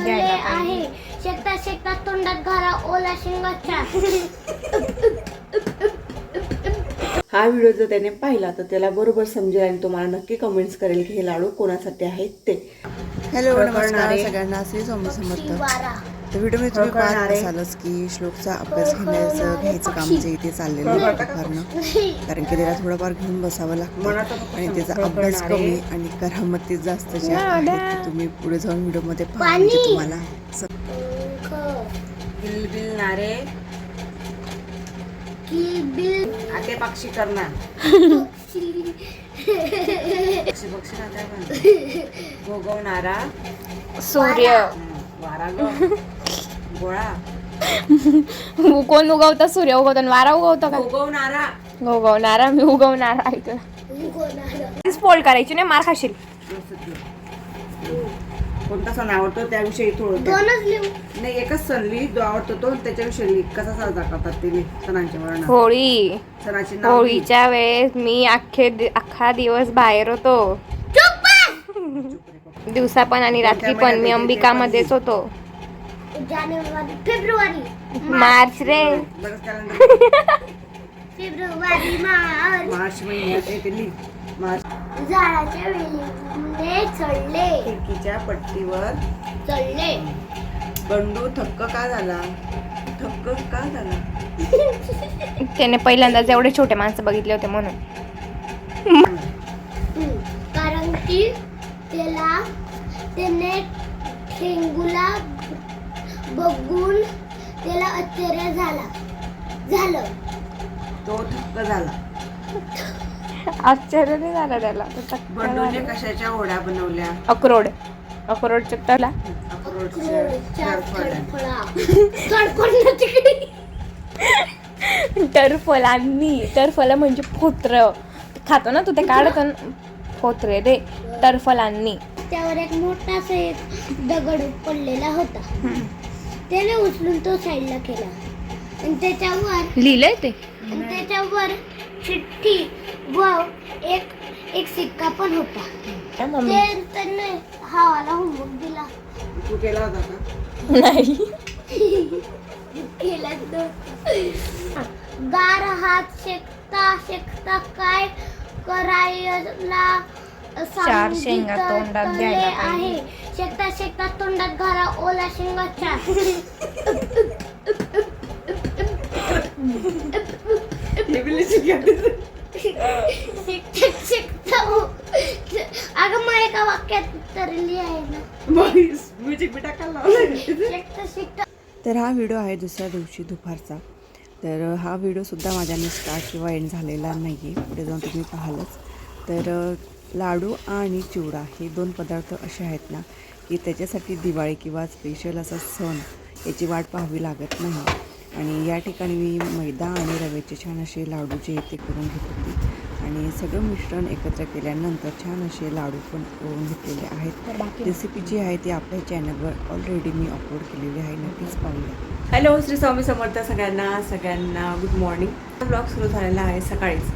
आहे. शेकता शेकता तोंडात घाला ओला शेंगाचा. हा व्हिडिओ जर त्याने पाहिला तर त्याला बरोबर समजेल आणि तुम्हाला नक्की कमेंट्स करेल की हे लाडू कोणासाठी आहेत ते. हॅलो नमस्कार. सगळ्यांना. श्री स्वामी समर्थ. तर व्हिडिओमध्ये तुम्ही खरं पाहत. असालच की श्लोकचा अभ्यास घेण्याचं घ्यायचं काम जे इथे चाललेलं आहे दुपारनं कारण की त्याला थोडंफार घेऊन बसावं लागतं आणि त्याचा अभ्यास. कमी आणि करामती जास्त ज्या आहेत ते तुम्ही पुढे जाऊन व्हिडिओमध्ये पहा. म्हणजे तुम्हाला बिलबिलणारे की बिल आते पक्षी करणार. पक्षी पक्षी सूर्य. वारा ग. गोळा. कोण उगवतं सूर्य उगवतो आणि वारा उगवतो का? भोगवणारा उगवणारा मी उगवणारा ऐकलं फोल्ड करायची नाही मार खाशील. कोणता सण आवडतो? त्याविषयी थोडं नाही एकच सण लिही जो आवडतो तो त्याच्याविषयी लिही. कसा साजरा करतात ते सणांच्या वर्ण होळी. सणाची. होळीच्या वेळेस मी अख्खे अख्खा दिवस बाहेर होतो. दिवसा पण आणि रात्री पण मी अंबिकामध्येच होतो. जानेवारी फेब्रुवारी मार्च रे. फेब्रुवारी मार्च. मार्च महिन्यात येते लिही मार्च. झाडाच्या वेलीने चढले. खिडकीच्या पट्टीवर. चढले. बंडू थक्क का झाला? थक्क का झाला? त्याने पहिल्यांदाच एवढे छोटे माणसं बघितले होते म्हणून. कारण की त्याला त्याने ठेंगूला बघून त्याला आश्चर्य झाला. झालं. तो थक्क झाला. आश्चर्य नाही झालं त्याला. तो बंडूने. कशाच्या होड्या बनवल्या? अक्रोड. अक्रोड अक्रोडच्या. तडफडणं तिकडे. टरफलांनी टरफला म्हणजे फोत्र. खातो ना तू ते काढतो ना? फोत्रे रे टरफलांनी त्यावर एक मोठासा एक दगड पडलेला होता. त्याने उचलून तो साईडला केला. आणि त्याच्यावर लिहिलंय ते? आणि त्याच्यावर चिठ्ठी व एक एक सिक्का पण होता. ते त्याने हावाला होमवर्क दिला. तू केला होता का? नाही. केला तो गार हात शेकता शेकता काय करायला चार शेंगा तोंडात द्यायला आहे. शेकता शेकता तोंडात घाला ओला शेंगाच्या शेकता शेकता अगं मग एका वाक्यात आहे ना. म्युझिक बी. शेकता शेकता. तर हा व्हिडिओ आहे दुसऱ्या दिवशी दुपारचा. तर हा व्हिडिओसुद्धा माझ्याने स्टार्ट किंवा एंड झालेला नाही आहे पुढे जाऊन तुम्ही पाहालच. तर लाडू आणि चिवडा हे दोन पदार्थ असे आहेत ना की त्याच्यासाठी दिवाळी किंवा स्पेशल असा सण याची वाट पाहावी लागत नाही. आणि या ठिकाणी मी मैदा आणि रव्याचे छान असे लाडू जे ते करून घेत होते. आणि सगळं मिश्रण एकत्र केल्यानंतर छान असे लाडू पण करून घेतलेले आहेत. रेसिपी जी आहे ती आपल्या चॅनलवर ऑलरेडी मी अपलोड केलेली आहे नक्कीच पाहूया. हॅलो श्री स्वामी समर्थ सगळ्यांना सगळ्यांना गुड मॉर्निंग ब्लॉग सुरू झालेला आहे सकाळीच.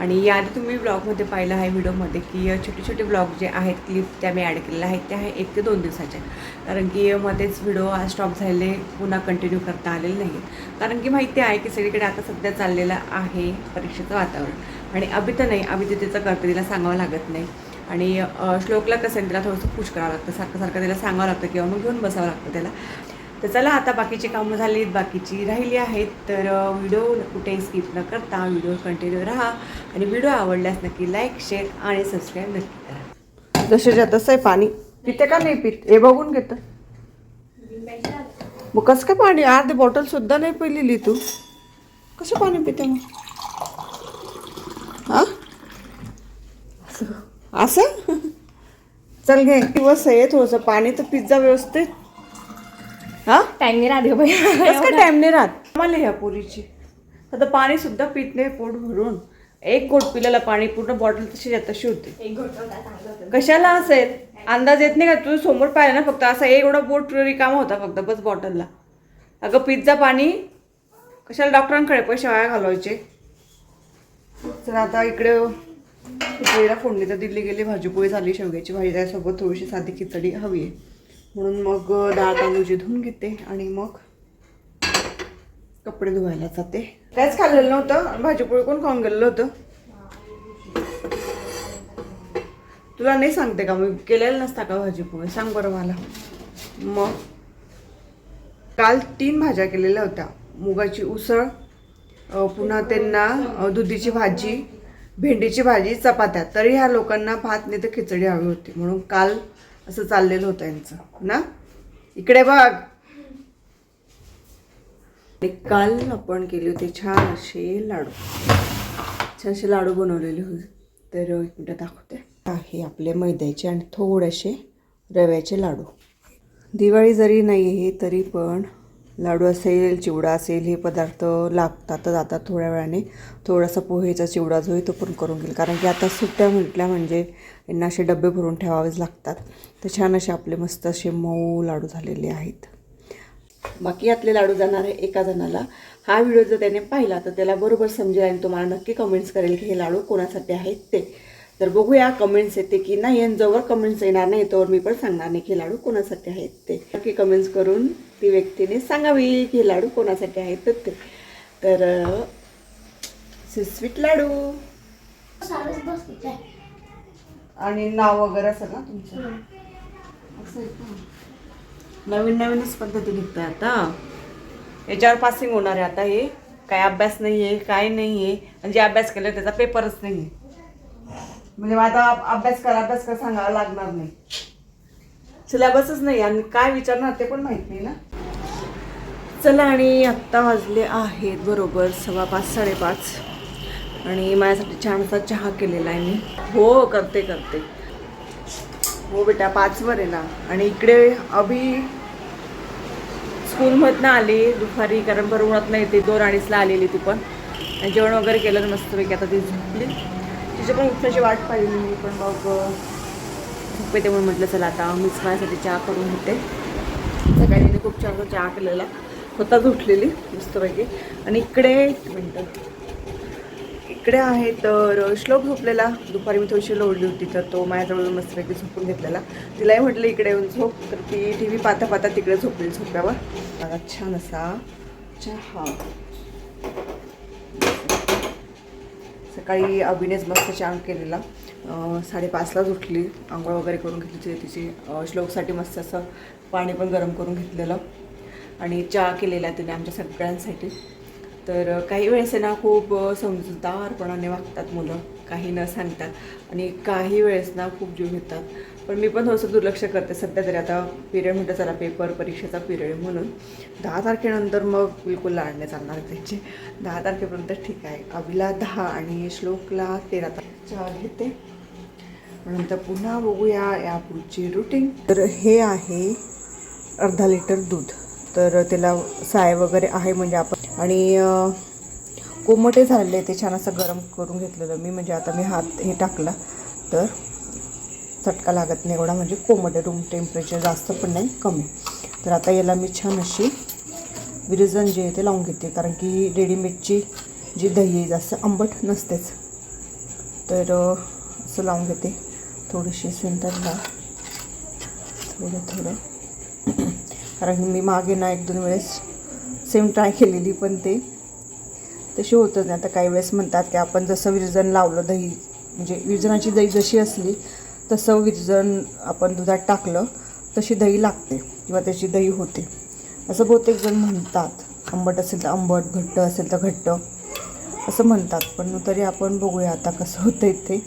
आणि याआधी तुम्ही ब्लॉगमध्ये पाहिलं आहे व्हिडिओमध्ये की छोटे छोटे ब्लॉग जे आहेत क्लिप त्या मी ॲड केलेल्या आहेत त्या आहे एक ते दोन दिवसाच्या. कारण की मध्येच व्हिडिओ स्टॉप झालेले पुन्हा कंटिन्यू करता आलेले नाही कारण की माहिती आहे की सगळीकडे आता सध्या चाललेलं आहे परीक्षेचं वातावरण. आणि अभि तर नाही अभि तिचं करते तिला सांगावं लागत नाही. आणि श्लोकला कसं आहे, तिला थोडंसं पुश करावं लागतं. सारखं सारखं त्याला सांगावं लागतं किंवा मग घेऊन बसावं लागतं त्याला. तर चला आता बाकीची कामं झालीत बाकीची राहिली आहेत. तर व्हिडिओ कुठेही स्किप न करता व्हिडिओ कंटिन्यू राहा आणि व्हिडिओ आवडल्यास नक्की लाईक शेअर आणि सबस्क्राईब नक्की करा. जसेच्या तसं आहे पाणी. पिते का नाही पित? हे बघून घेतं. मग कसं काय पाणी? अर्धी बॉटल सुद्धा नाही पिलेली तू. कसं पाणी पिते मग? असं? चल घे. दिवस आहे थोडंसं हो, पाणी तर पिझ्झा व्यवस्थित. हा? टाइमनी राहते बाई. कसं काय टाइम नाही राहत? मला ह्या पोरीची. आता पाणी सुद्धा पित नाही पोट भरून. एक गोट पिलेलं पाणी पूर्ण बॉटल तशी तशी होती. कशाला असेल अंदाज येत नाही का? तू समोर पाहिलं ना फक्त असा एक एवढा बोट रिकामा होता फक्त बस बॉटलला अगं पिझ्झा पाणी कशाला डॉक्टरांकडे पैसे वाया घालवायचे? तर आता इकडे पोळीला फोडणी तर दिली गेली भाजीपोळी झाली शेवग्याची भाजी त्यासोबत थोडीशी साधी खिचडी हवी आहे. म्हणून मग डाळ तांदूळची धुवून घेते आणि मग कपडे धुवायला जाते. काहीच खाल्लेलं नव्हतं. भाजीपोळी कोण खाऊन गेलेलं होतं? तुला नाही सांगते का? मी केलेलं नसता का भाजीपोळी? सांग बरं मला. मग काल तीन भाज्या केलेल्या होत्या. मुगाची उसळ पुन्हा त्यांना दुधीची भाजी भेंडीची भाजी चपात्या. तरी ह्या लोकांना भात नाही तर खिचडी हवी होती. म्हणून काल असं चाललेलं होतं यांचं ना? इकडे बघ. काल आपण केले होते छान असे लाडू. छान असे लाडू बनवलेले होते. तर एक मिनटं दाखवते. आहे आपले मैद्याचे आणि थोडेसे रव्याचे लाडू. दिवाळी जरी नाही आहे तरी पण लाडू असेल चिवडा असेल हे पदार्थ लागतातच आता थोड्या वेळाने. थोडासा पोहेचा चिवडा जो आहे तो पण करून घेईल. कारण की आता सुट्ट्या म्हटल्या म्हणजे यांना असे डबे भरून ठेवावेच लागतात. तर छान असे आपले मस्त असे मऊ लाडू झालेले आहेत. बाकी यातले लाडू जाणार आहे एका जणाला. हा व्हिडिओ जर त्याने पाहिला तर त्याला बरोबर समजेल आणि तुम्हाला नक्की कमेंट्स करेल की हे लाडू कोणासाठी आहेत ते. तर बघूया कमेंट्स येते की नाही. आणि जोवर कमेंट्स येणार नाही तोवर मी पण सांगणार नाही खेळाडू लाडू कोणासाठी आहेत ते. नक्की कमेंट्स करून ती व्यक्तीने सांगावी खेळाडू हे लाडू कोणासाठी आहेत तर ते. तर स्वीट लाडू. आणि नाव वगैरे असं ना तुमचं. असं नवीन नवीनच पद्धती निघतंय आता. याच्यावर पासिंग होणार आहे आता हे. काय अभ्यास नाही आहे काय नाही आहे आणि जे अभ्यास केलं त्याचा पेपरच नाही आहे म्हणजे मग आता अभ्यास करा अभ्यास कर सांगावं लागणार नाही. सिलेबसच नाही आणि काय विचारणार ते पण माहीत नाही ना. चला आणि आत्ता वाजले आहेत बरोबर सव्वा पाच साडेपाच. आणि माझ्यासाठी छानसा चहा केलेला आहे मी. हो करते करते. हो बेटा पाचवर आहे ना. आणि इकडे अभि स्कूलमधनं आली दुपारी कारण भरवणात उन्हात नाही ती दोन अडीचला आलेली ती पण. आणि जेवण वगैरे केलं तर मस्तपैकी. आता ती झोपली. तिची पण उठण्याची वाट पाहिली मी पण मग झोपेते म्हणून म्हटलं चला आता मीच माझ्यासाठी चहा करून घेते. सकाळी तिने खूप छान चहा केलेला स्वतःच उठलेली मस्तपैकी. आणि इकडे एक मिनटं. इकडे आहे तर श्लोक झोपलेला. दुपारी मी थोडीशी लोडली होती तर तो माझ्याजवळ मस्तपैकी झोपून घेतलेला. तिलाही म्हटलं इकडे येऊन झोप. तर ती टी व्ही पाहता पाहता तिकडे झोपली झोप्यावर. मला छान असा चहा. सकाळी अभिनेच मस्त चहा केलेला. साडेपाचलाच उठली. आंघोळ वगैरे करून घेतली. तिची तिची श्लोकसाठी मस्त असं पाणी पण गरम करून घेतलेलं. आणि चहा केलेला तिने आमच्या सगळ्यांसाठी. तर काही वेळेस ना खूप अं, समजूतदारपणाने वागतात मुलं. काही न सांगतात आणि काही वेळेस ना खूप जीव घेतात. पण मी पण थोडंसं दुर्लक्ष करते. सध्या तरी आता पिरियड म्हणतं चला पेपर परीक्षेचा पिरियड म्हणून. दहा तारखेनंतर मग बिलकुल लाडणे चालणार त्याचे. दहा तारखेपर्यंत ठीक आहे. अभिला दहा आणि श्लोकला तेरा तारखेच्या घेते नंतर पुन्हा बघूया या पुढची रुटीन तर हे आहे अर्धा लिटर दूध. तर त्याला साय वगैरे आहे म्हणजे आपण. आणि कोमटे झालेले ते छान असं गरम करून घेतलेलं मी. म्हणजे आता मी हात हे टाकला. तर चटका लागत नाही एवढा म्हणजे कोमटे रूम टेम्परेचर जास्त पण नाही कमी. तर आता याला मी छान अशी विरजन जे आहे ते लावून घेते कारण की रेडीमेडची जी दही आहे जास्त आंबट नसतेच. तर असं लावून घेते. थोडीशी सेंटरला थोडं थोडं. कारण की मी मागे ना एक दोन वेळेस सेम ट्राय केलेली पण ते. तशी होतच नाही. आता काही वेळेस म्हणतात की आपण जसं विरजन लावलं दही म्हणजे विरजनाची दही जशी असली तसं विरजण आपण दुधात टाकलं तशी दही लागते किंवा त्याची दही होते. असं बहुतेक जण म्हणतात आंबट असेल तर आंबट घट्ट असेल तर घट्ट असं म्हणतात. पण तरी आपण बघूया आता कसं होतं ते.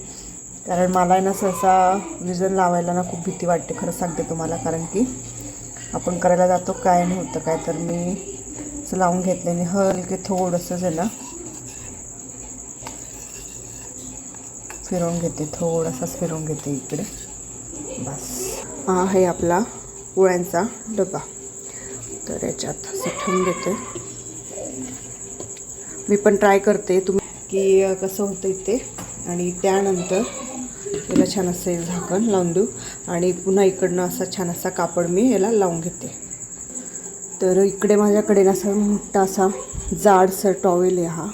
कारण मला ना सहसा विजन लावायला ना खूप भीती वाटते खरं सांगते तुम्हाला. कारण की आपण करायला जातो काय नाही होतं काय तर मी असं लावून घेतले आणि हलके थोडंसंच आहे ना फिरवून घेते थोडासाच फिरवून घेते इकडे. बस. हा आहे आपला पोळ्यांचा डबा. तर याच्यात असं ठेवून मी पण ट्राय करते. तुम्ही की कसं होतं इथे? आणि त्यानंतर याला छान असं झाकण लावून देऊ. आणि पुन्हा इकडनं असा छान असा कापड मी याला लावून घेते. तर इकडे माझ्याकडे ना असा मोठा असा जाडसर टॉवेल आहे हा.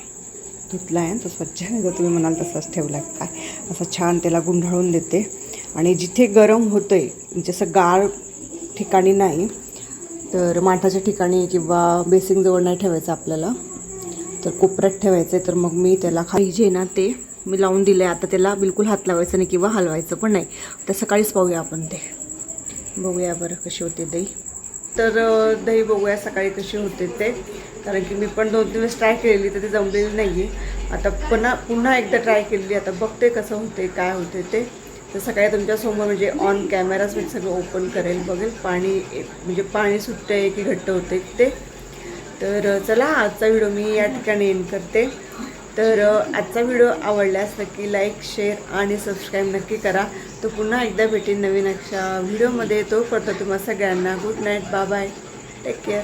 धुतला आहे तो स्वच्छ आहे. जर तुम्ही म्हणाल तसाच ठेवला आहे काय असं छान त्याला गुंढाळून देते. आणि जिथे गरम होतं आहे म्हणजे असं गाळ ठिकाणी नाही तर माठाच्या ठिकाणी किंवा बेसिंगजवळ नाही ठेवायचं आपल्याला. तर कोपऱ्यात ठेवायचं आहे तर मग मी त्याला खाली जे ना ते मी लावून दिलं आहे आता त्याला बिलकुल हात लावायचं नाही किंवा हलवायचं पण नाही. तर सकाळीच पाहूया आपण ते. बघूया बरं कशी होते दही. तर दही बघूया सकाळी कशी होते ते. कारण की मी पण दोन दिवस ट्राय केलेली तर ते जमलेली नाही आहे आता पुन्हा पुन्हा एकदा ट्राय केलेली आता बघते कसं होते काय होते ते. तर सकाळी तुमच्यासमोर म्हणजे ऑन कॅमेराच मी सगळं ओपन करेल बघेल. पाणी म्हणजे पाणी सुटतं आहे की घट्ट होते ते. तर चला आजचा व्हिडिओ मी या ठिकाणी एंड करते. तर आजचा व्हिडिओ आवडल्यास नक्की लाईक शेअर आणि सबस्क्राईब नक्की करा. तो पुन्हा एकदा भेटेन नवीन अशा व्हिडिओमध्ये तो करतो तुम्हा सगळ्यांना good night bye bye take care